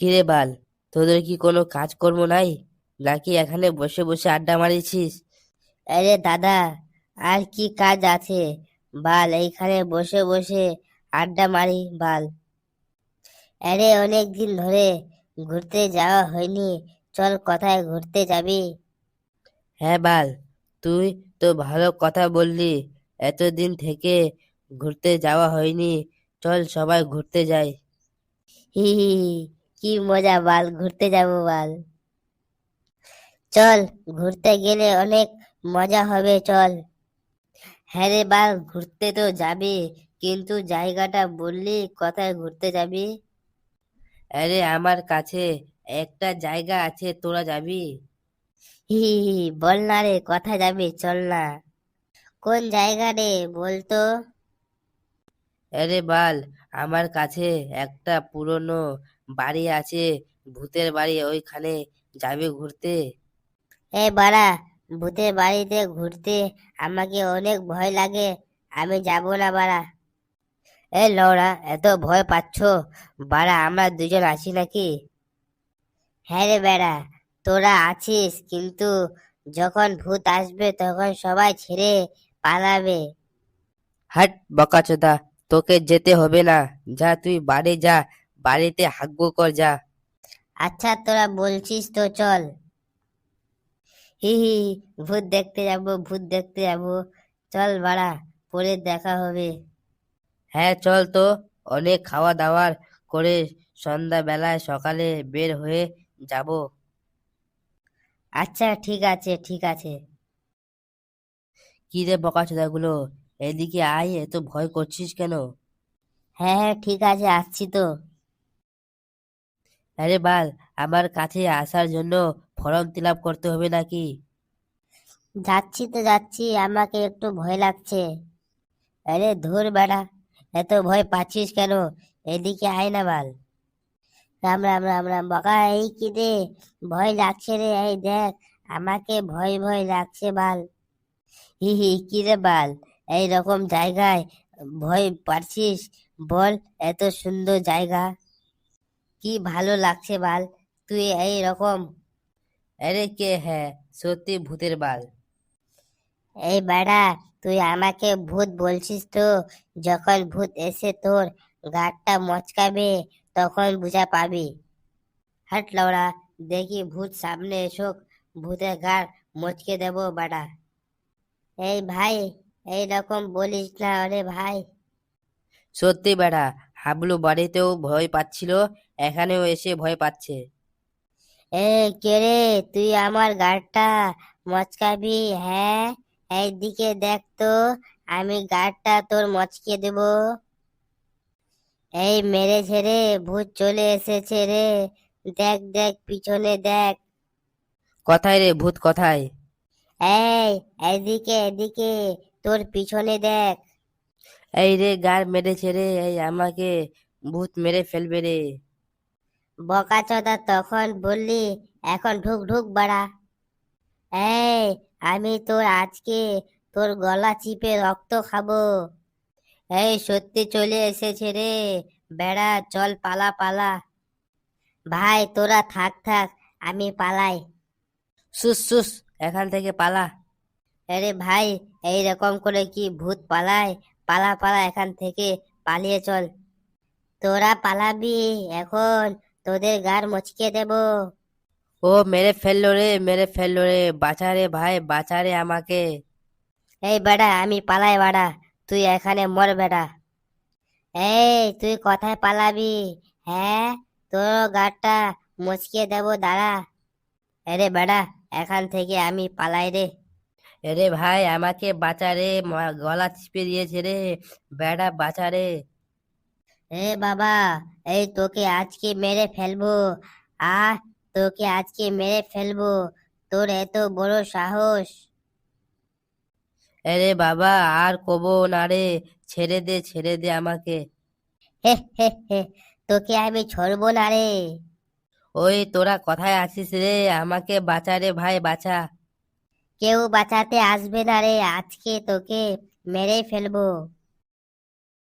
কিরে বাল তোদের কি কোনো কাজকর্ম নাই? নাকি এখানে বসে বসে আড্ডা মারিছিস? আরে দাদা আর কি কাজ আছে? বাল এইখানে বসে বসে আড্ডা মারি বাল। আরে অনেক দিন ধরে ঘুরতে যাওয়া হয়নি চল কোথায় ঘুরতে যাবি? হ্যাঁ বাল তুই তো ভালো কথা বললি এতদিন থেকে ঘুরতে যাওয়া হয়নি চল সবাই ঘুরতে যাই। হি হি হি, কি মজা বাল। ঘুরতে যাব বাল। চল ঘুরতে গেলে অনেক মজা হবে চল। হ্যাঁ রে বাল ঘুরতে তো যাবি কিন্তু জায়গাটা বললি কোথায় ঘুরতে যাবি? আরে আমার কাছে একটা জায়গা আছে তোরা যাবি? হি বল না রে কথা যাবি? চল না। কোন জায়গা রে বলতো আরে বাল আমার কাছে একটা পুরনো বাড়ি আছে ভূতের বাড়ি ওইখানে যাবি ঘুরতে? এ বাড়া ভূতের বাড়িতে ঘুরতে আমাকে অনেক ভয় লাগে আমি যাব না বাড়া। এ লওড়া এত ভয় পাচ্ছ? বাড়া আমরা দুজন আছি নাকি? হ্যাঁ রে বেড়া তোরা আছিস কিন্তু যখন ভূত আসবে তখন সবাই ছেড়ে পালাবে। হাট বকাচোদা তোকে যেতে হবে না। যা তুই বাড়ি যা বাড়িতে হাগবো কর যা। আচ্ছা তোরা বলছিস তো চল। হি হি ভূত দেখতে যাব ভূত দেখতে যাব। চল বাড়া পরে দেখা হবে। হ্যাঁ চল তো। অনেক খাওয়া দাওয়ার করে সন্ধ্যা বেলায় সকালে বের হয়ে যাব। আচ্ছা ঠিক আছে ঠিক আছে। কি রে বকাচোদাগুলো এদিকে আয় এত ভয় করছিস কেন? হ্যাঁ হ্যাঁ ঠিক আছে আসছি তো। আরে বাল আমার কাছে আসার জন্য ফর্ম ফিল আপ করতে হবে নাকি? যাচ্ছি তো যাচ্ছি আমাকে একটু ভয় লাগছে। আরে ধুর বেড়া এত ভয় পাচ্ছিস কেন? এদিকে আয় না বাল। রাম রাম রাম রাম বকা এই কি রে? ভয় লাগছে রে এই দেখ আমাকে ভয় ভয় লাগছে বাল। হি হি কি রে বাল এই রকম জায়গায় ভয় পাচ্ছিস? বল এত সুন্দর জায়গা। কি ভালো লাগছে বাল? তুই এই রকম। আরে কে হ্যাঁ সত্যি ভূতের বাল। এই বেড়া তুই আমাকে ভূত বলছিস তো? যখন ভূত এসে তোর গাড়টা মচকাবে তখন বুঝা পাবি। হাট লওড়া দেখি ভূত সামনে এসোক ভূতের গাড় মচকে দেব বাড়া। এই ভাই এই রকম বলিস না আরে ভাই। সত্যি বেড়া হাবলু বাড়িতেও ভয় পাচ্ছিল এখানেও এসে ভয় পাচ্ছে। এ কে রে তুই আমার গাড়টা মচকাবি? হ্যাঁ এইদিকে দেখ তো আমি গাড়টা তোর মচকে দেব। এই মেরে ছেড়ে ভূত চলে এসেছে রে দেখ দেখ পিছনে দেখ। কোথায় রে ভূত কোথায়? এই এদিকে এদিকে তোর পিছনে দেখ। এই রে গার মেরেছে রে এই আমাকে ভূত মেরে ফেলবে রে। বকাচোদা তখন বললি এখন ঢুক ঢুক বাড়া। এই আমি তোর আজকে তোর গলা চিপে রক্ত খাব। এই সত্যি চলে এসেছে রে। বেড়া চল পালা পালা। ভাই তোরা থাক থাক আমি পালাই। সুস সুস এখান থেকে পালা। আরে ভাই এই রকম করে কি ভূত পালায়? পালা পালা এখান থেকে পালিয়ে চল। তোরা পালাবি এখন তোদের গার মচকে দেব। ও মেরে ফেলল রে মেরে ফেলল রে বাঁচা রে ভাই বাঁচা রে আমাকে। এই বেড়া আমি পালাই বাড়া তুই এখানে মর বেড়া। এই তুই কথায় পালাবি? হ্যাঁ তোর গাড়টা মচকে দেব দাঁড়া। আরে বেড়া এখান থেকে আমি পালাই রে। আরে ভাই আমাকে বাঁচা রে গলা চিপে দিয়েছে রে বেড়া বাঁচা রে। এ বাবা এই তোকে আজকে মেরে ফেলব। আহ তোকে আজকে মেরে ফেলব। তোর এত বড় সাহস। আরে বাবা আর কবো না রে ছেড়ে দে ছেড়ে দে আমাকে। হে হে হে তোকে আমি ছড়বো না রে। ওই তোরা কোথায় আছিস রে? আমাকে বাঁচা রে ভাই বাঁচা। কেউ বাঁচাতে আসবে না রে আজকে তোকে মেরে ফেলব